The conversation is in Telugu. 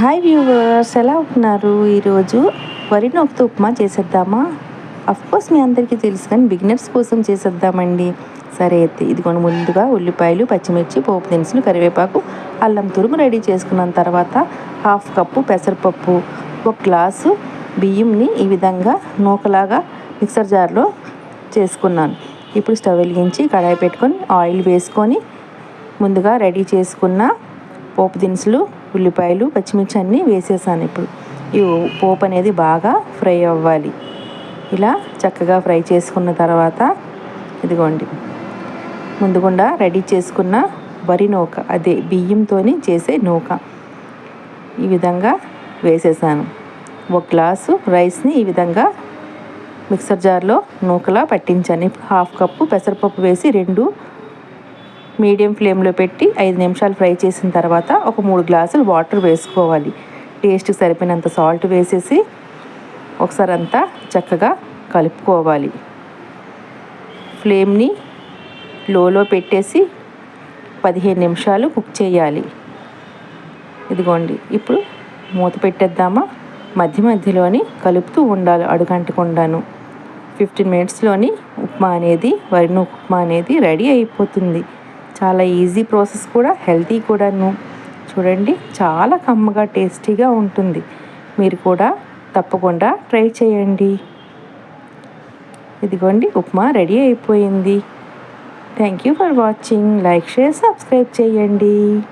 హాయ్ వ్యూవర్స్ ఎలా ఉన్నారు ఈరోజు? వరి నొప్పితో ఉప్మా చేసేద్దామా? కోర్స్ మీ అందరికీ తెలుసు కానీ బిగినర్స్ కోసం చేసేద్దామండి. సరే అయితే ఇదిగోండి ముందుగా ఉల్లిపాయలు పచ్చిమిర్చి పోపు దినుసులు కరివేపాకు అల్లం తురుము రెడీ చేసుకున్న తర్వాత హాఫ్ కప్పు పెసరపప్పు ఒక గ్లాసు బియ్యంని ఈ విధంగా నూకలాగా మిక్సర్ జార్లో చేసుకున్నాను. ఇప్పుడు స్టవ్ వెలిగించి కడాయి పెట్టుకొని ఆయిల్ వేసుకొని ముందుగా రెడీ చేసుకున్న పోపు దినుసులు ఉల్లిపాయలు పచ్చిమిర్చి అన్నీ వేసేసాను ఇప్పుడు. ఈ పోపు అనేది బాగా ఫ్రై అవ్వాలి. ఇలా చక్కగా ఫ్రై చేసుకున్న తర్వాత ఇదిగోండి. ముందుగుండా రెడీ చేసుకున్న వరి నూక అదే బియ్యంతో చేసే నూక. ఈ విధంగా వేసేసాను. ఒక గ్లాసు రైస్ని ఈ విధంగా మిక్సర్ జార్లో నూకలా పట్టించాను. హాఫ్ కప్పు పెసరపప్పు వేసి రెండు మీడియం ఫ్లేమ్లో పెట్టి ఐదు నిమిషాలు ఫ్రై చేసిన తర్వాత ఒక మూడు గ్లాసులు వాటర్ వేసుకోవాలి. టేస్ట్కి సరిపోయినంత సాల్ట్ వేసేసి ఒకసారి అంతా చక్కగా కలుపుకోవాలి. ఫ్లేమ్ని లోలో పెట్టేసి పదిహేను నిమిషాలు కుక్ చేయాలి. ఇదిగోండి ఇప్పుడు మూత పెట్టేద్దామా? మధ్య మధ్యలోని కలుపుతూ ఉండాలి అడుగంటకుండాను. ఫిఫ్టీన్ మినిట్స్లోని ఉప్మా అనేది వరిన ఉప్మా అనేది రెడీ అయిపోతుంది. చాలా ఈజీ ప్రాసెస్ కూడా హెల్తీ కూడాను. చూడండి చాలా కమ్మగా టేస్టీగా ఉంటుంది. మీరు కూడా తప్పకుండా ట్రై చేయండి. ఇదిగోండి ఉప్మా రెడీ అయిపోయింది. Thank you for watching like share subscribe చేయండి.